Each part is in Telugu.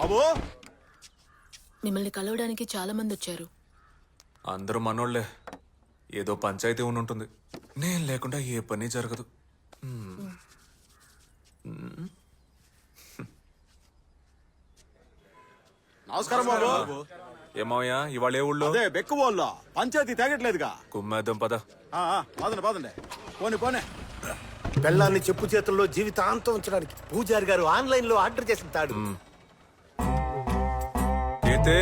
బాబు! మిమ్మల్ని కలవడానికి చాలా మంది వచ్చారు. అందరూ మనోళ్ళే ఏదో పంచాయతీ ఉండి ఉంటుంది. నేను లేకుండా ఏ పని జరగదు. నమస్కారం బాబు. ఏమయ్యా ఇవాళ ఏ ఊళ్ళో? అదే బెక్కు వాళ్ళ పంచాయతీ తేగట్లేదుగా. కుమ్మేద్దాం పద. ఆ, ఆ, పదండి పదండి పోనీ పోనీ పెళ్ళాన్ని చెప్పు చేతుల్లో జీవితాంతం ఉంచడానికి పూజారి గారు ఆన్లైన్లో ఆర్డర్ చేసిన తాడు. అయితే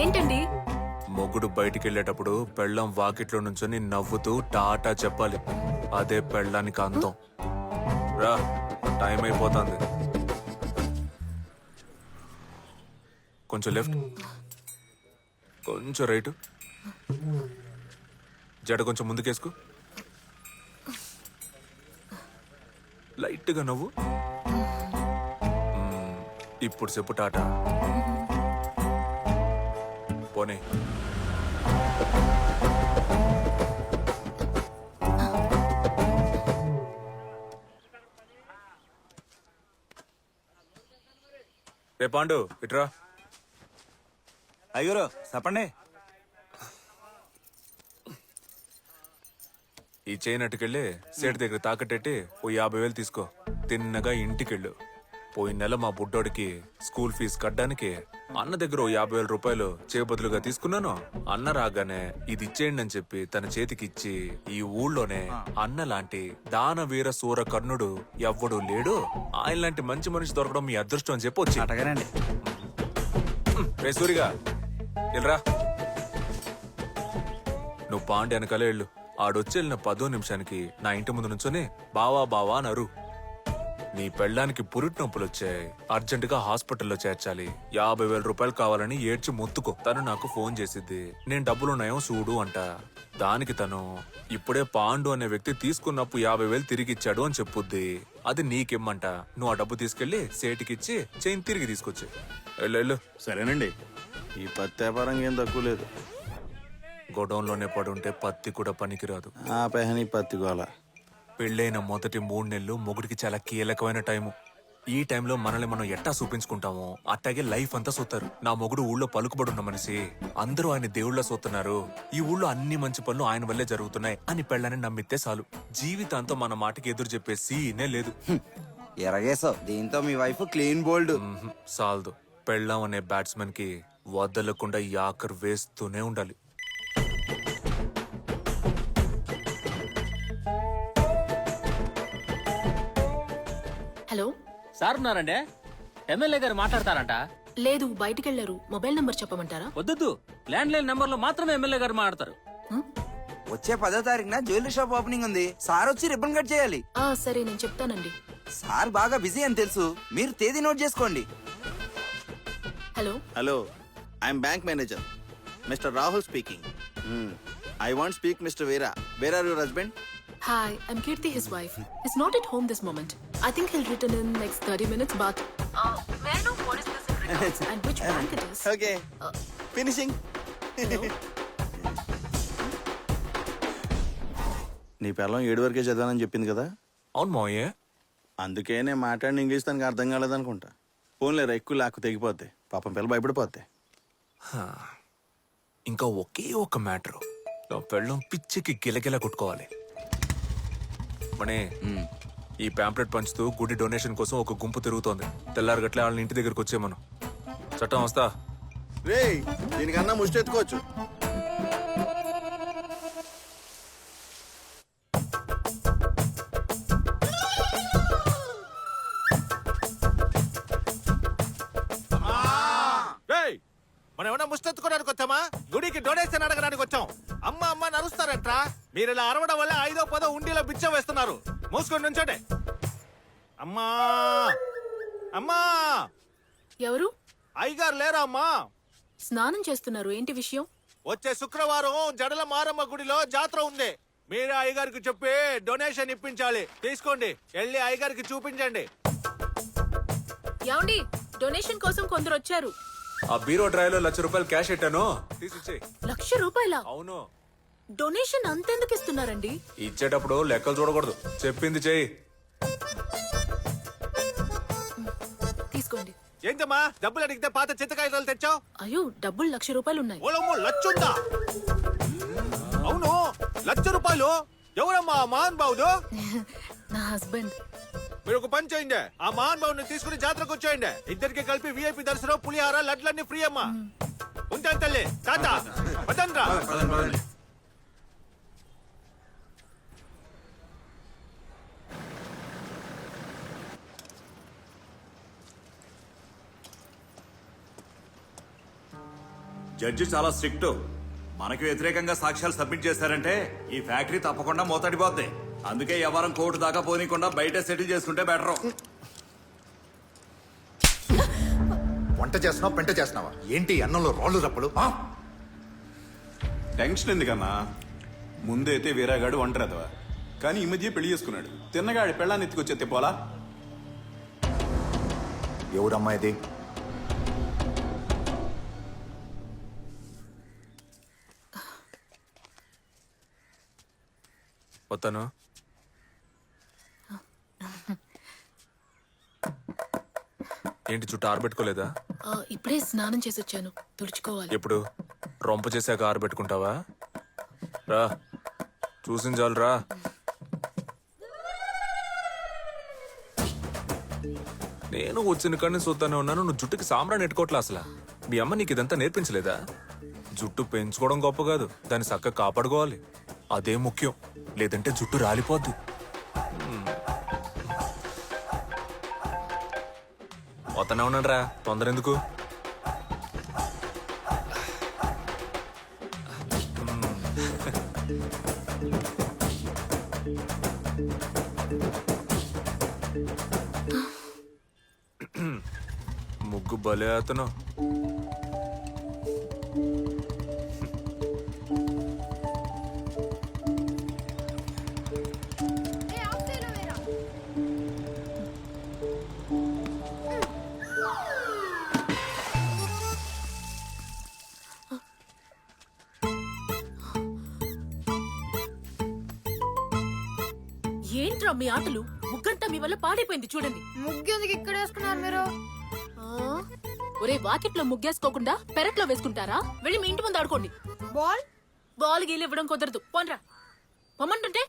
ఏంటండి? మొగుడు బయటికి వెళ్ళేటప్పుడు పెళ్ళం వాకిట్లో నుంచొని నవ్వుతూ టాటా చెప్పాలి. అదే పెళ్ళానికి అంతం రా టైం అయిపోతుంది. కొంచెం లెఫ్ట్. కొంచెం రైట్. జడ కొంచెం ముందుకేసుకో. లైట్గా నవ్వు. ఇప్పుడు చెప్పు టాటా. పోనీ రే పాండు ఇట్రా. అయ్యూరు చెప్పండి ఈ చైన్ సేటు దగ్గర తాకట్టెట్టి ఓ యాభై వేలు తీసుకో. తిన్నగా ఇంటికెళ్ళు. పోయిన నెల మా బుడ్డోడికి స్కూల్ ఫీజు కట్టడానికి అన్న దగ్గర ఓ యాభై వేల రూపాయలు చేయబదులుగా తీసుకున్నాను. అన్న రాగానే ఇది ఇచ్చేయండి అని చెప్పి తన చేతికి ఇచ్చి ఈ ఊళ్ళోనే అన్న లాంటి దానవీర సూర కర్ణుడు ఎవ్వడు లేడు. ఆయన లాంటి మంచి మనిషి దొరకడం మీ అదృష్టం అని చెప్పి వచ్చి. అటగానండి రే సూరిగా వెళ్ళరా నువ్వు పాండి వెనకాలే వెళ్ళు. ఆడొచ్చి వెళ్ళిన పదో నిమిషానికి నా ఇంటి ముందు నుంచొని బావా బావా అనరు నీ పెళ్ళానికి పురిటి నొప్పులు వచ్చాయి అర్జెంటుగా హాస్పిటల్లో చేర్చాలి. యాభై వేల రూపాయలు కావాలని ఏడ్చి మొత్తుకో. తను నాకు ఫోన్ చేసిద్ది. నేను డబ్బులున్నాయో చూడు అంట. దానికి తను ఇప్పుడే పాండు అనే వ్యక్తి తీసుకున్నప్పుడు యాభై వేలు తిరిగి ఇచ్చాడు అని చెప్పుద్ది. అది నీకిమ్మంట. నువ్వు ఆ డబ్బు తీసుకెళ్ళి సేటికిచ్చి చైన్ తిరిగి తీసుకొచ్చి వెళ్ళు సరేనండి. ఈ పత్తి వ్యాపారం ఏం తక్కువ లేదు. గొడౌన్లోనే పడుంటే పత్తి కూడా పనికిరాదు. ఆ పెహని పత్తి గోల. పెళ్ళైన మొదటి మూడు నెలలు మొగుడికి చాలా కీలకమైన టైము. ఈ టైంలో మనల్ని మనం ఎట్టా చూపించుకుంటామో అట్టాగే లైఫ్ అంతా సూతారు. నా మొగుడు ఊళ్ళో పలుకుబడున్న మనిషి అందరూ ఆయన దేవుళ్ళ సూతున్నారు. ఈ ఊళ్ళో అన్ని మంచి పనులు ఆయన వల్లే జరుగుతున్నాయి అని పెళ్ళని నమ్మితే చాలు. జీవితాంతం మన మాటకి ఎదురు చెప్పే సీనే లేదు. ఎరగేసావు దీంతో మీ వైఫ్ క్లీన్ బోల్డ్. సాల్దు. పెళ్ళాం అనే బ్యాట్స్మెన్కి వదలకుండా యాకర్ వేస్తూనే ఉండాలి. హలో? సార్ ఉన్నారండి. ఎమ్మెల్యే గారు మాట్లాడతారంట. లేదు బయటికి వెళ్ళారు మొబైల్ నంబర్ చెప్పమంటారా? వద్దొద్దు. ల్యాండ్ లైన్ నెంబర్లో మాత్రమే ఎమ్మెల్యే గారు మాట్లాడతారు. వచ్చే పదో తారీఖున జ్యువెలరీ షాప్ ఓపెనింగ్ ఉంది. సార్ వచ్చి రిబ్బన్ కట్ చేయాలి. ఆ సరే నేను చెప్తానండి. సార్ బాగా బిజీ అని తెలుసు. మీరు తేదీ నోట్ చేసుకోండి. Hello? Hello I'm bank manager. Mister Rahul speaking. I want speak mister Veera. Where are your husband? Hi I'm Keerthi his wife is not at home this moment. I think he'll return in next thirty minutes but and which bank it is? Okay finishing నీ పిల్లం ఏడు వరకే చదివానని చెప్పింది కదా? అవును మోయే అందుకే నేను మాట్లాడిన ఇంగ్లీష్ తనకి అర్థం కాలేదనుకుంటా. ఫోన్లేరా ఎక్కువ లాక్కు తెగిపోద్ది. పాపం పిల్ల భయపడిపోద్ది. ఇంకా ఒకే ఒక మ్యాటర్. నా పెళ్ళం పిచ్చికి గిలగిల కొట్టుకోవాలి. మనే ఈ పాంప్లెట్ పంచుతూ గుడి డొనేషన్ కోసం ఒక గుంపు తిరుగుతోంది. తెల్లారు గట్లే వాళ్ళని ఇంటి దగ్గరికి వచ్చే మనం చట్టం వస్తా. రే దీనికన్నా ముష్టి ఎత్తుకోవచ్చు. మనం ఏమన్నా ముష్టెత్తుకోవడానికి వచ్చామా? గుడికి డొనేషన్ అడగడానికి మీరు ఇలా అరవడం వల్ల ఐదో పదో ఉండిలో బిచ్చం వేస్తున్నారు. మూసుకొని నుంచోండి. అమ్మా! అమ్మా! ఎవరు? అయ్యగారు లేరా అమ్మా స్నానం చేస్తున్నారు. ఏంటి విషయం? వచ్చే శుక్రవారం జడల మారమ్మ గుడిలో జాతర ఉంది. మీరే అయ్యగారికి చెప్పి డొనేషన్ ఇప్పించాలి. తీసుకోండి. వెళ్ళి అయ్యగారికి చూపించండి. ఏమండి? డొనేషన్ కోసం కొందరు వచ్చారు. ఆ బీరో డ్రైవ్లో లక్ష రూపాయలు క్యాష్ పెట్టాను తీసిచ్చే లక్ష రూపాయల? అవును. డొనేషన్ అంతెందుకు ఇస్తున్నారండి? ఇచ్చేటప్పుడు లెక్కలు చూడకూడదు. చెప్పింది చెయ్యి. తీసుకోండి. ఏంటమ్మా? డబ్బులు అడిగితే పాత చింతకాయలు తెచ్చావు? అయ్యో డబ్బులు లక్ష రూపాయలు ఉన్నాయి. ఓలమ్మో లచ్చుందా? అవును లక్ష రూపాయలు? ఎవరమ్మా మహాన్ బాబుడు నా హస్బెండ్. మీరు ఒక పని చేయండి. ఆ మహాన్ బాబుని తీసుకుని జాతరకు వచ్చేయండి. ఇద్దరికి కలిపి విఐపి దర్శనం పులిహార లడ్లన్నీ ఫ్రీ అమ్మా. ఉంటాను తల్లి. తాత వదండ్రా జడ్జి చాలా స్ట్రిక్ట్. మనకి వ్యతిరేకంగా సాక్ష్యాలు సబ్మిట్ చేశారంటే ఈ ఫ్యాక్టరీ తప్పకుండా మూతడిపోద్ది. అందుకే ఎవరం కోర్టు దాకా పోనీకుండా బయట సెటిల్ చేసుకుంటే బెటర్. వంట చేస్తున్నావా? పెంట చేస్తున్నావా? ఏంటి అన్నంలో రాళ్ళు రప్పలు? ఆ? టెన్షన్ ఎందుకన్నా? ముందైతే వీరాగాడు ఒంటరిదవా? కానీ ఈ మధ్య పెళ్ళి చేసుకున్నాడు. తిన్నగాడి పెళ్ళాన్ని ఎత్తుకొచ్చే తిప్పాలా ఎవరమ్మా ఇది వస్తాను ఏంటి చుట్టూ ఆరబెట్టుకోలేదా? ఆ, ఇప్పుడే స్నానం చేసి వచ్చాను. తుడుచుకోవాలి. ఎప్పుడు? రొంప చేశాక ఆరబెట్టుకుంటావా? రా చూసిన చాలు రా. నేను వచ్చిన కానీ చూస్తానే ఉన్నాను. నువ్వు జుట్టుకి సాంబ్రాన్ని ఎట్టుకోవట్లే అసలు? మీ అమ్మ నీకు ఇదంతా నేర్పించలేదా? జుట్టు పెంచుకోవడం గొప్ప కాదు. దాన్ని చక్కగా కాపాడుకోవాలి. అదే ముఖ్యం. లేదంటే జుట్టు రాలిపోద్దు. వతనే ఉన్నాడు రా తొందర ఎందుకు ముగ్గు బలే అతను ఏంట్రా మీ ఆటలు? ముగ్గంతా మీ వల్ల పాడైపోయింది చూడండి. ముగ్గెందుకు ఇక్కడ వేసుకున్నారు మీరు? ఒరే వాకిట్లో ముగ్గేసుకోకుండా పెరట్లో వేసుకుంటారా? వెళ్ళి మీ ఇంటి ముందు ఆడుకోండి. బాల్? బాల్ గీలు ఇవ్వడం కుదరదు. పోన్రా. పొమ్మంటుంటే?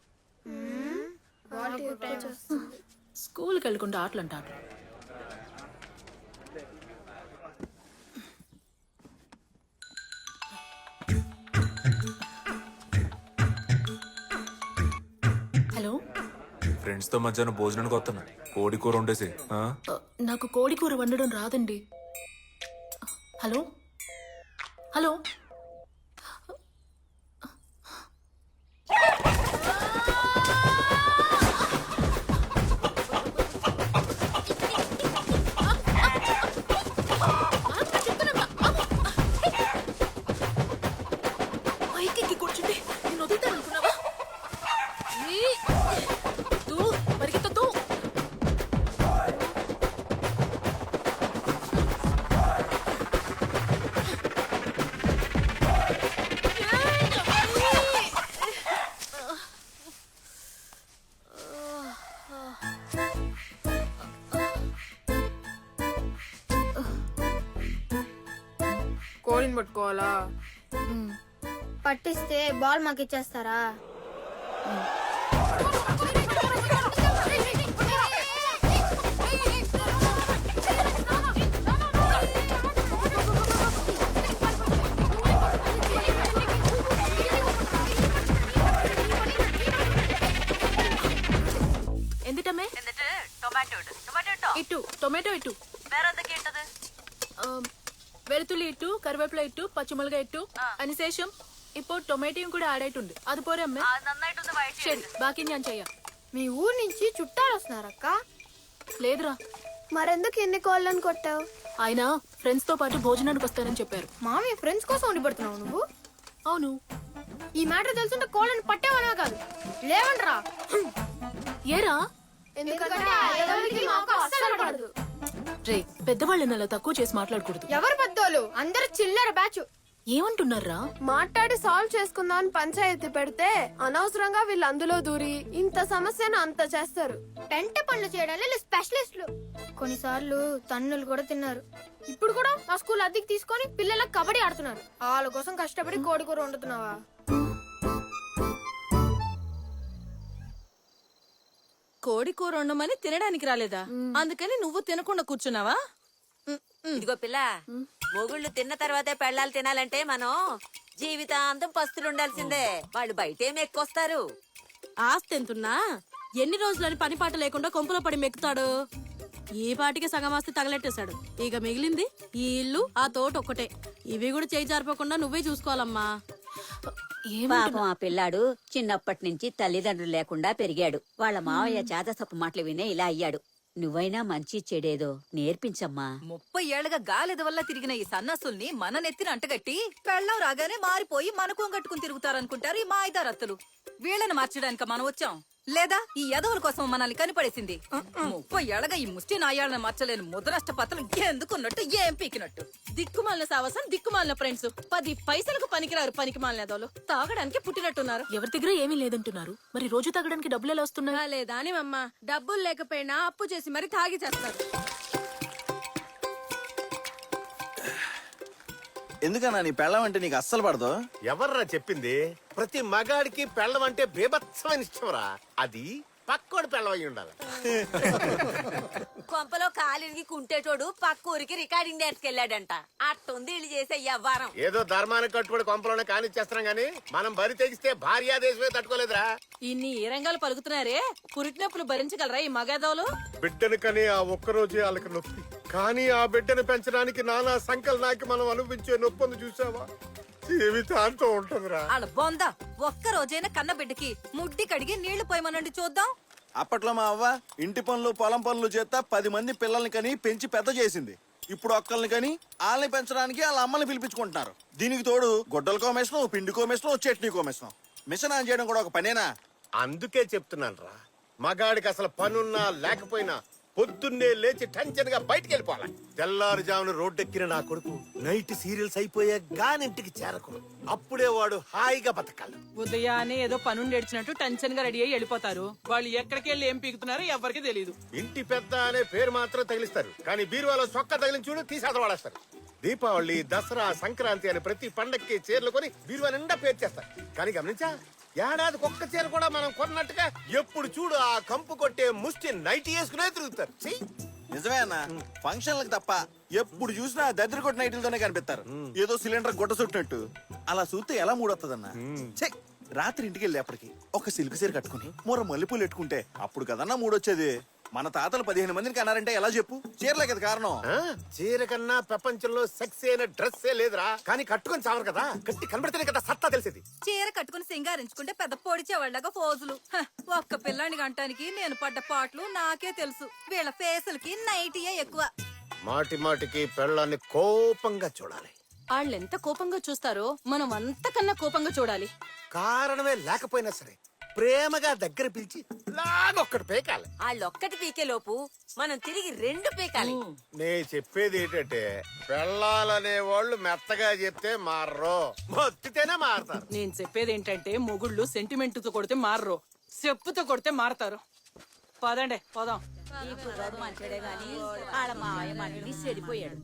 స్కూల్కి వెళ్ళకుండా ఆటలు అంట ఫ్రెండ్స్తో మధ్యాహ్నం భోజనానికి వస్తున్నా. కోడి కూర వండేసి ఆ? నాకు కోడి కూర వండడం రాదండి. హలో? హలో? పట్టుకోవాలా? పట్టిస్తే బాల్ మాకు ఇచ్చేస్తారా టొమాటో ఇటు టొమాటో ఇటు. കറിവേപ്പില ഇട്ടു പച്ചമുളക് ഇട്ടു അതിനുശേഷം ഇപ്പോൾ ടൊമാറ്റോയും കൂടെ ആഡ് ആയിട്ടുണ്ട് അതുപോലെ അമ്മ ആ നന്നായിട്ടൊന്ന് വഴറ്റി ശരി బాకీ ഞാൻ ചെയ്യാം మీ ఊరు నుంచి చుట్టాలు వస్తున్నారక్క లేదురా మరెందుకు ఎన్ని కోళ్ళని కొట్టావు ఆయన ఫ్రెండ్స్ తో పాటు భోజనానికి వస్తారని చెప్పారు మామయ్య ఫ్రెండ్స్ కోసం ఉండి పడుతున్నావు నువ్వు అవును ఈ మ్యాటర్ తెలుసుంటే కోళ్ళని పట్టేవనా కాదు లేవండ్రా ఏరా ఎందుకంటే ఆ ఎదవలకి మాకు అస్సలు పడదు రే పెద్దవాళ్ళని అలా తక్కువ చేసి మాట్లాడకూడదు ఎవరు పెద్దోళ్ళు అందరు చిల్లర బ్యాచ్. ఏమంటున్నారా? మాట్లాడి సాల్వ్ చేసుకుందాం అని పంచాయతీ పెడితే అనవసరంగా వీళ్ళు అందులో దూరి ఇంత సమస్యను అంత చేస్తారు. పెంట పనులు చేయడానికి స్పెషలిస్టులు. కొన్నిసార్లు తన్నులు కూడా తిన్నారు. ఇప్పుడు కూడా మా స్కూల్ అద్దెకి తీసుకొని పిల్లలకు కబడ్డీ ఆడుతున్నారు. వాళ్ళ కోసం కష్టపడి కోడి కూర వండుతున్నావా? కోడి కూర వండమని తినడానికి రాలేదా? అందుకని నువ్వు తినకుండా కూర్చున్నావా? ఇదిగో పిల్ల మొగుళ్ళు తిన్న తర్వాతే పెళ్ళాలు తినాలంటే మనం జీవితాంతం పస్తులు ఉండాల్సిందే. వాళ్ళు బయటేం ఎక్కువస్తారు ఆస్తి ఎంతున్నా? ఎన్ని రోజులని పని పాట లేకుండా కొంపులో పడి మెక్కుతాడు? ఈ పాటికి సగం ఆస్తి తగలెట్టేశాడు. ఇక మిగిలింది ఈ ఇల్లు ఆ తోట ఒక్కటే. ఇవి కూడా చేయి జారిపోకుండా నువ్వే చూసుకోవాలమ్మా. పాపం ఆ పిల్లాడు చిన్నప్పటి నుంచి తల్లిదండ్రులు లేకుండా పెరిగాడు. వాళ్ళ మావయ్య చేతసప్పు మాటలు వినే ఇలా అయ్యాడు. నువ్వైనా మంచి చెడేదో నేర్పించమ్మా. ముప్పై ఏళ్ళగా గాలిద వల్ల తిరిగిన ఈ సన్నాసుల్ని మన నెత్తిన అంటగట్టి పెళ్ళం రాగానే మారిపోయి మనకు కట్టుకుని తిరుగుతారనుకుంటారు ఈ మాయిదారత్తులు. వీళ్ళని మార్చడానికి మనం వచ్చాం. లేదా ఈ యదవుల కోసం మనల్ని కనిపడేసింది. ముప్పై ఏళ్ళగా ఈ ముష్టి నాయాళ్ళని మార్చలేని ముదనష్ట పత్రం ఎందుకున్నట్టు ఏం పీకినట్టు? దిక్కుమాలిన సావసం దిక్కుమాలిన ఫ్రెండ్స్ పది పైసలకు పనికిరారు పనికి మాలిన తాగడానికి పుట్టినట్టున్నారు. ఎవరి దగ్గర ఏమీ లేదంటున్నారు. మరి రోజు తాగడానికి డబ్బులు ఎలా వస్తున్నాయి? లేదా అని అమ్మ డబ్బులు లేకపోయినా అప్పు చేసి మరి తాగి చేస్తారు. ఎందుకన్నా నీ పెళ్ళం అంటే నీకు అస్సలు పడదు? ఎవర్రా చెప్పింది? ప్రతి మగాడికి పెళ్ళం అంటే బీభత్సమైన ఇష్టంరా. అది పక్కోడి పెళ్ళం అయి ఉండాలి. కొంపలో కాలిరిగి కుంటేటోడు పక్క ఊరికి రికార్డింగ్ నేర్చుకెళ్ళాడంట అట్టుంది ఇల్లు చేసే వ్యవహారం ఏదో ధర్మానికి కట్టుబడి కొంపలోనే కానిచ్చేస్తున్నాం గానీ మనం బరి తెగిస్తే భార్యా దేశమే తట్టుకోలేదురా. ఇన్ని ఏ రంగాలు పలుకుతున్నారే పురిటినొప్పులు భరించగలరా ఈ మగాదవులు బిడ్డను కని ఆ ఒక్కరోజే వాళ్ళకి నొప్పి. కానీ ఆ బిడ్డను పెంచడానికి నానా సంకల్ నాకి మనం అనుభవించే నొప్పిని చూసావా? జీవితాంతం ఉంటుందిరా? బొంద ఒక్క రోజైనా కన్న బిడ్డకి ముడ్డి కడిగి నీళ్ళు పోయమనండి చూద్దాం. అప్పట్లో మా అవ్వ ఇంటి పనులు పొలం పనులు చేస్తా పది మంది పిల్లల్ని కని పెంచి పెద్ద చేసింది. ఇప్పుడు ఒక్కల్ని కని వాళ్ళని పెంచడానికి వాళ్ళ అమ్మని పిలిపించుకుంటున్నారు. దీనికి తోడు గొడ్డల కోమేసం పిండి కోమేసం చట్నీ కోమేసం మిషన్ ఆన్ చేయడం కూడా ఒక పనేనా? అందుకే చెప్తున్నాను రా మగాడికి అసలు పనున్నా లేకపోయినా పొద్దున్నే లేచి టెన్షన్గా బయటికి వెళ్ళిపోవాలి తెల్లారుజామున రోడ్డెక్కిన నా కొడుకు నైట్ సీరియల్స్ అయిపోయా గానింటికి చేరకూడదు. అప్పుడే వాడు హాయిగా బతకాలి. ఉదయాన్నే ఏదో పనుండి ఏడ్చినట్టు టెన్షన్గా రెడీ అయ్యి వెళ్ళిపోతారు. వాళ్ళు ఎక్కడికి వెళ్ళి ఏం పీకుతున్నారో ఎవరికి తెలియదు ఇంటి పెద్ద అనే పేరు మాత్రం తగిలిస్తారు. కానీ బీరువాలో సొక్క తగిలించి చూడు తీసేత వాడేస్తారు. దీపావళి దసరా సంక్రాంతి అని ప్రతి పండక్కి చీరలు కొని బీరువా నిండా పేర్చేస్తారు. కానీ గమనించా? ఏడాదికి ఒక్క చీర కూడా మనం కొన్నట్టుగా ఎప్పుడు చూడు ఆ కంపు కొట్టే ముష్టి నైట్ వేసుకునే తిరుగుతారు! నిజమే అన్న. ఫంక్షన్లకు తప్ప ఎప్పుడు చూసినా దద్దరి కొట్టిన నైట్లతోనే కనిపిస్తారు. ఏదో సిలిండర్ గుడ్డ చుట్టినట్టు. అలా చూస్తే ఎలా మూడొస్తుందన్న ఛే, రాత్రి ఇంటికి వెళ్ళేప్పటికి ఒక సిల్క్ సీర కట్టుకుని మూర మల్లెపూలు పెట్టుకుంటే అప్పుడు కదన్నా మూడొచ్చేది. మన తాతలు పదిహేను మందిని కన్నారంటే ఎలా చెప్పు? చీరలే కదా కారణం. ఆ, చీర కన్నా ప్రపంచంలో సెక్స్ అయిన డ్రెస్సే లేదురా. కానీ కట్టుకొని చావరు కదా. గట్టి కనబడితేనే కదా సత్తా తెలిసేది. చీర కట్టుకుని సింగారించుకుంటే పెద్ద పొడిచేవాళ్ళగా ఫోజులు. హ, ఒక్క పిల్లాని గంటానికి నేను పడ్డ పాటలు నాకే తెలుసు. వీళ్ళ ఫేసులకి నైటీయే ఎక్కువ. మాటి మాటికి పెళ్ళాన్ని కోపంగా చూడాలి. వాళ్ళెంత కోపంగా చూస్తారో మనం అంతకన్నా కోపంగా చూడాలి. కారణమే లేకపోయినా సరే ప్రేమగా దగ్గర పిలిచి లాగొక్కడు పేకాలి. వాళ్ళొక్కటి పీకే లోపు మనం తిరిగి రెండు పీకాలి. నే చెప్పేది ఏంటంటే పెళ్ళాలనే వాళ్ళు మెత్తగా చెప్తే మారరు. మొత్తితేనే మారతారు. నేను చెప్పేది ఏంటంటే మొగుళ్ళు సెంటిమెంట్తో కొడితే మారరు. చెప్పుతో కొడితే మారతారు. పదండి పోదాం. ఈ కుర్రాడు మంచోడే గాని వాళ్ళ మావయ్య మళ్ళీ చెడిపోయాడు.